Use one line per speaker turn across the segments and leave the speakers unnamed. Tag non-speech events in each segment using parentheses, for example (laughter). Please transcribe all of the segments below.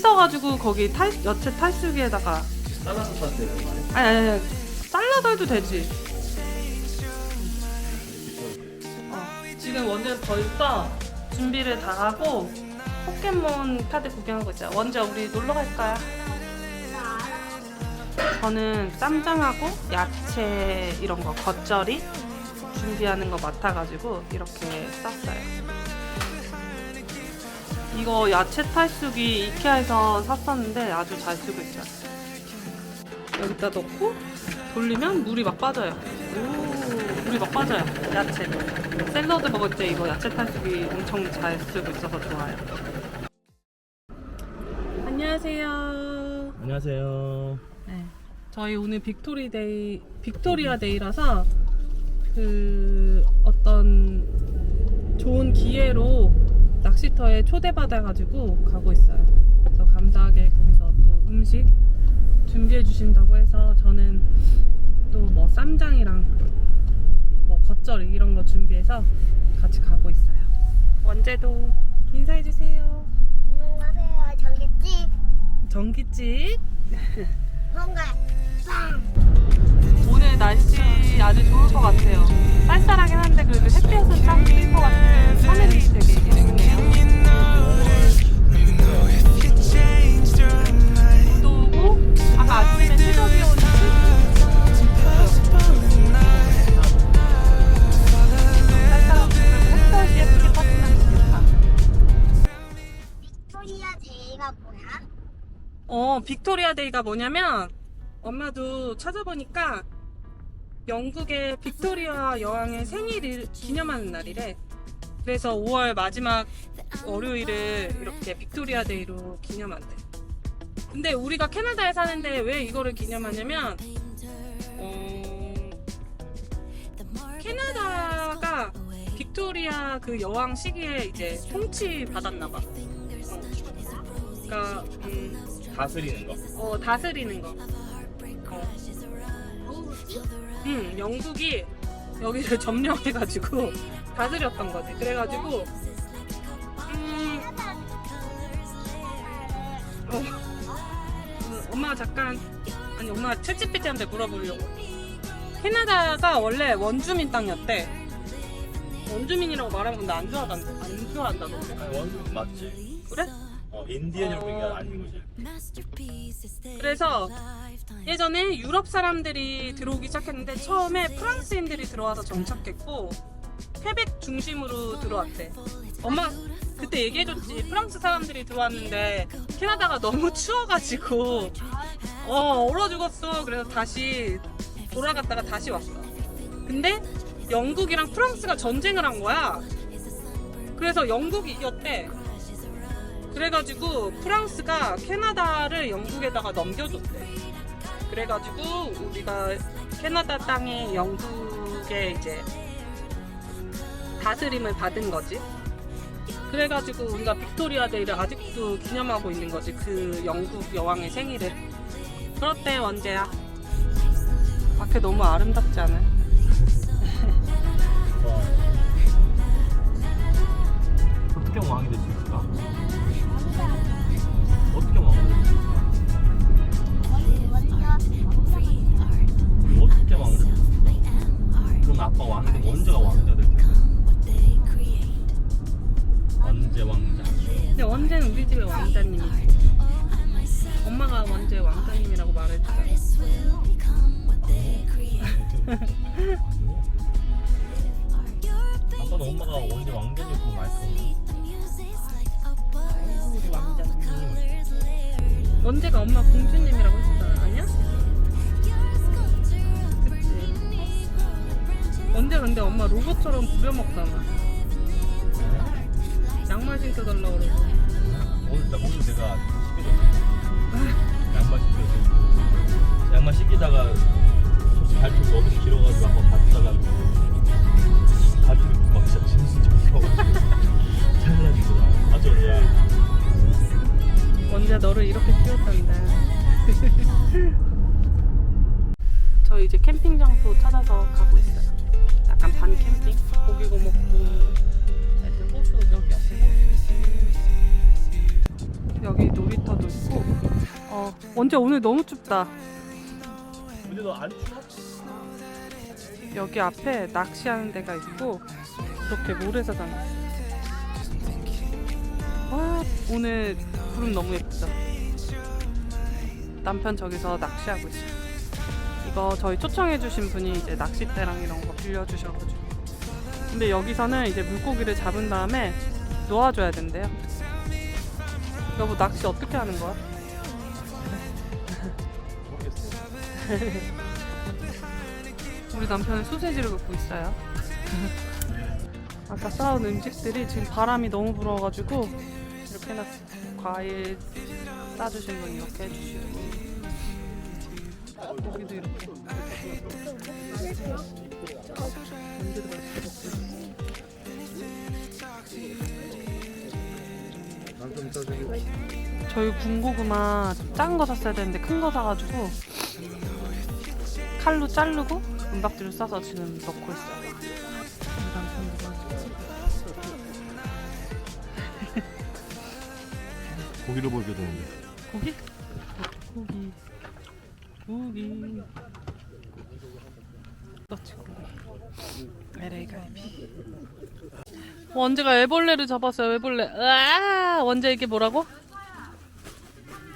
씻어가지고 거기 탈 야채 탈수기에다가
잘라서 거 아니야?
아니 아니, 아니 잘라서 해도 되지. 어, 지금 원재 벌써 준비를 다 하고 포켓몬 카드 구경하고 있어요. 원재 우리 놀러 갈까요? 저는 쌈장하고 야채 이런 거 겉절이 준비하는 거 맡아가지고 이렇게 쌌어요. 이거 야채 탈수기 이케아에서 샀었는데 아주 잘 쓰고 있어요. 여기다 넣고 돌리면 물이 막 빠져요. 오, 물이 막 빠져요. 야채. 샐러드 먹을 때 이거 야채 탈수기 엄청 잘 쓰고 있어서 좋아요. 안녕하세요.
안녕하세요.
네. 저희 오늘 빅토리 데이, 빅토리아 데이라서 그 어떤 좋은 기회로 낚시터에 초대받아가지고 가고 있어요. 그래서 감사하게 거기서 또 음식 준비해 주신다고 해서 저는 또 뭐 쌈장이랑 뭐 겉절이 이런 거 준비해서 같이 가고 있어요. 원재도 인사해 주세요.
안녕하세요. 전기지
전기집.
뭔가 빵.
오늘 날씨 아주 좋을 것 같아요. 쌀쌀하긴 한데 그래도 햇빛은 짱뜰것 같은 하늘이
빅토리아
데이가 뭐냐면 엄마도 찾아보니까 영국의 빅토리아 여왕의 생일을 기념하는 날이래. 그래서 5월 마지막 월요일을 이렇게 빅토리아 데이로 기념한대. 근데 우리가 캐나다에 사는데 왜 이거를 기념하냐면 어, 캐나다가 빅토리아 그 여왕 시기에 이제 통치 받았나 봐. 어. 그러니까 음,
다스리는 거.
어, 다스리는 거. 어. 응, 영국이 여기를 (laughs) 점령해가지고 다스렸던 거지. 그래가지고, 음, 어, 음, 엄마가 잠깐, 아니, 엄마가 챗GPT한테 물어보려고. 캐나다가 원래 원주민 땅이었대. 원주민이라고 말하면 근데 안 좋아한다, 안 좋아한다던데.
아니, 원룸 맞지?
그래?
어, 인디언
어.
혈맹이 아닌 거지.
그래서 예전에 유럽 사람들이 들어오기 시작했는데 처음에 프랑스인들이 들어와서 정착했고 퀘벡 중심으로 들어왔대. 엄마 그때 얘기해줬지. 프랑스 사람들이 들어왔는데 캐나다가 너무 추워가지고 어 얼어 죽었어. 그래서 다시 돌아갔다가 다시 왔어. 근데 영국이랑 프랑스가 전쟁을 한 거야. 그래서 영국이 이겼대. 그래가지고 프랑스가 캐나다를 영국에다가 넘겨줬대. 그래가지고 우리가 캐나다 땅이 영국의 이제 다스림을 받은 거지. 그래가지고 우리가 빅토리아 데이를 아직도 기념하고 있는 거지. 그 영국 여왕의 생일을. 그렇대 원재야. 밖에 너무 아름답지 않아?
와. (laughs) 어떻게 왕이 될수 그럼 아빠 되면 원자가 왕자 될 텐데. 원제 왕자.
근데 원재는 우리 집의 왕자님이지. 엄마가 원재 왕자님이라고 말해주잖아.
아빠는 엄마가 그거 많이 썼네.
우리 왕자님. 원재가 엄마 공주님이라고 했었 근데 엄마 로봇처럼 부려먹잖아. 양말 신겨달라고 그러고.
오늘 나 오늘 내가 시켜줬어. 양말 시켜줬어. 양말 시키다가 발톱이 너무 길어가지고 한번 봤다가 발톱이 막 진짜 짐승처럼 잘라지더라. 맞죠, 야.
원재 너를 이렇게 키웠단다. (laughs) 저 이제 캠핑 장소 찾아서 가고 있어요. 반 캠핑? 고기 구워 먹고. 애들 호수 여기 앞에 여기 놀이터도 있고. 어 언제 오늘 너무 춥다.
근데 너 안 추워?
여기 앞에 낚시하는 데가 있고 이렇게 모래사장 와 오늘 구름 너무 예쁘죠 남편 저기서 낚시하고 있어요 이거 저희 초청해주신 분이 이제 낚싯대랑 이런 거 빌려주셔가지고. 근데 여기서는 이제 물고기를 잡은 다음에 놓아줘야 된대요. 여보 낚시 어떻게 하는 거야? 우리 남편은 소세지를 굽고 있어요. 아까 싸온 음식들이 지금 바람이 너무 불어가지고 이렇게 해놨어요. 과일 싸주신 분 이렇게 해주시고 고기도 이렇게
난좀 떠주기.
저희 군고구마 작은 거 샀어야 되는데 큰 거 사가지고 칼로 자르고 은박지로 싸서 지금 넣고 있어요.
고기를 보게 되는데.
고기? 고기 고기 LA 갈비 원재가 애벌레를 잡았어요 애벌레 으아 원재 이게 뭐라고?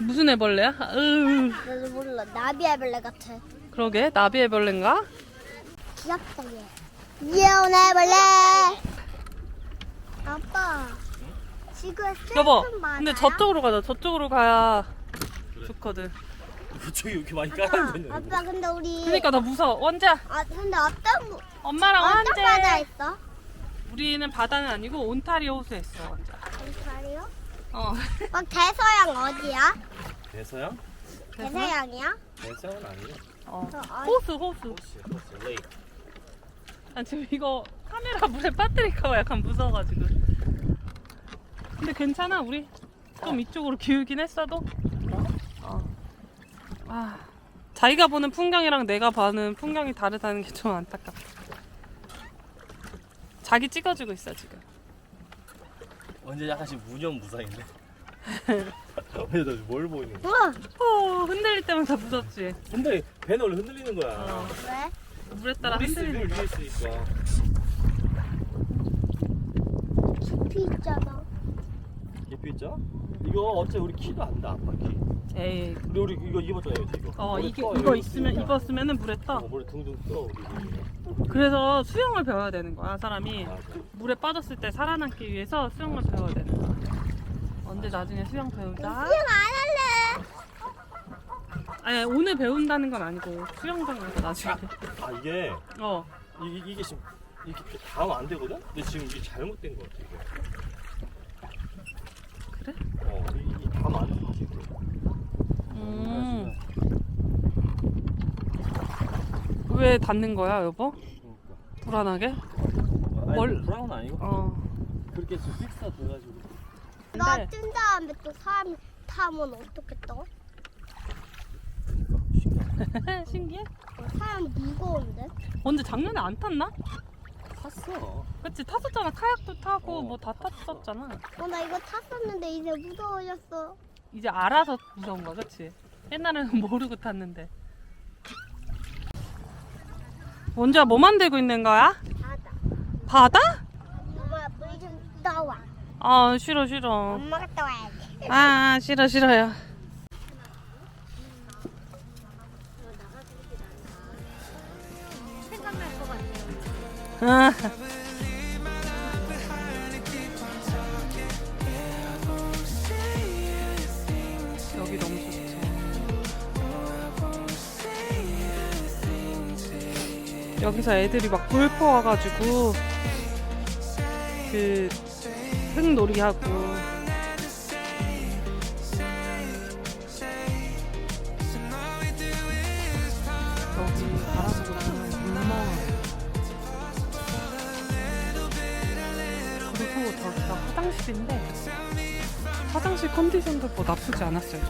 무슨 애벌레야? 으
나도 몰라. 나비 애벌레 같아.
그러게 나비 애벌레인가?
귀엽다 얘. 귀여운 애벌레. 아빠. 지구에
여보
많아요?
근데 저쪽으로 가자 저쪽으로 가야 좋거든
저기 이렇게 많이
아빠,
깔아놨네.
아빠 근데 우리
그러니까 나 무서워 원재야
아 근데 어떤 거-
엄마랑
어떤
원재
바다 있어?
우리는 바다는 아니고 온타리오 호수에 있어 원재
ontario? 어어 대서양 어디야?
대서양?
대서양이야?
대서양은 아니에요.
어.
어, 어,
호수 호수
호스, 호스, 레이크.
아 지금 이거 카메라 물에 빠뜨릴까봐 약간 무서워가지고 근데 괜찮아 우리 좀 이쪽으로 기울긴 했어도 어. 아 자기가 보는 풍경이랑 내가 보는 풍경이 다르다는 게 좀 안타깝다 자기 찍어주고 있어 지금
언제 약간씩 무념무상인데. (laughs) 근데 너뭘 보이는 거야?
우와
어 흔들릴 때마다 무섭지
근데 배는 원래 흔들리는 거야.
어,
왜?
물에 따라
물이
흔들리는
물 위에 있으니까.
숲이 있잖아
개피 있죠? 이거 어차피 우리 키도 안다 아빠 키.
에이
우리 우리 이거 입었잖아요 이거.
어 이게
떠,
이거 있으면
있으니까.
입었으면은 물에 떠
어, 머리 둥둥 떠 우리.
그래서 수영을 배워야 되는 거야 사람이
맞아.
물에 빠졌을 때 살아남기 위해서 수영을 배워야 되는 거야 언제 나중에 수영 배우자
수영 안 할래
아니 오늘 배운다는 건 아니고 수영장 가서 나중에
아 이게
어
이, 이- 이게 지금 이렇게 다음 안 되거든? 근데 지금 이게 잘못된 거 같아 이거.
그래?
어, 이, 이 다음 안 돼. 지금.
음. 왜 닫는 거야 여보?
그러니까.
불안하게?
아니,
뭘-
불안은 아니고
어
그렇게 지금 픽스가 돼가지고.
너
근데
뜬 다음에 또 사람 타면 어떻게 떠?
신기하다.
신기해?
어, 사람 무거운데?
언제 작년에 안 탔나?
탔어.
그치 탔었잖아 카약도 타고
어,
뭐 다 탔었잖아
어 나 이거 탔었는데 이제 무서워졌어
이제 알아서 무서운 거야 그치? 옛날에는 (laughs) 모르고 탔는데 원주야? 뭐 만들고 있는 거야?
바다?
바다?
엄마 물좀 떠와.
아 싫어 싫어.
엄마가 떠와야지
아 싫어 싫어요.
생각날 것 같아요
여기서 애들이 막 골프 와가지고 그 흙놀이 하고 여기 바라보고 보면 물멍 그리고 저기가 화장실인데 화장실 컨디션도 뭐 나쁘지 않았어요.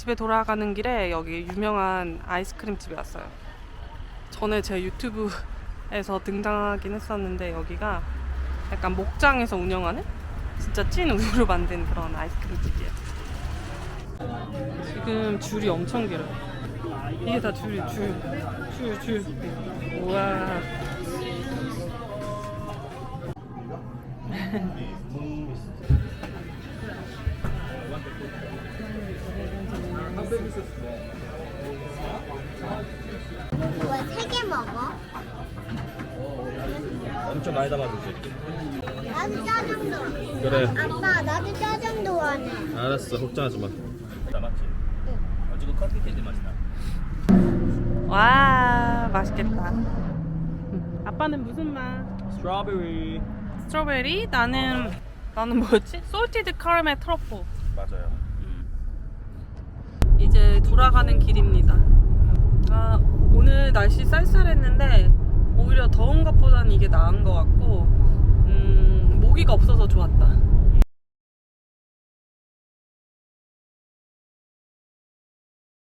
집에 돌아가는 길에 여기 유명한 아이스크림 집에 왔어요. 전에 제 유튜브에서 등장하긴 했었는데 여기가 약간 목장에서 운영하는 진짜 찐 우유로 만든 그런 아이스크림 집이에요. 지금 줄이 엄청 길어요. 이게 다 줄이 줄, 줄, 줄. 우와. (laughs)
왜세개 먹어?
엄청 많이 담아주지.
나도 짜장도.
그래.
아빠 나도 짜장도 원해.
알았어. 걱정하지 마. 남았지? 응. 어지고 커피 캔디 맛이 나.
와, 맛있겠다. 음, 아빠는 무슨 맛?
스트로베리.
스트로베리? 나는, 나는 뭐였지? 솔티드 카라멜 트러플.
맞아요.
이제 돌아가는 길입니다. 아, 오늘 날씨 쌀쌀했는데 오히려 더운 것보다는 이게 나은 것 같고 음, 모기가 없어서 좋았다.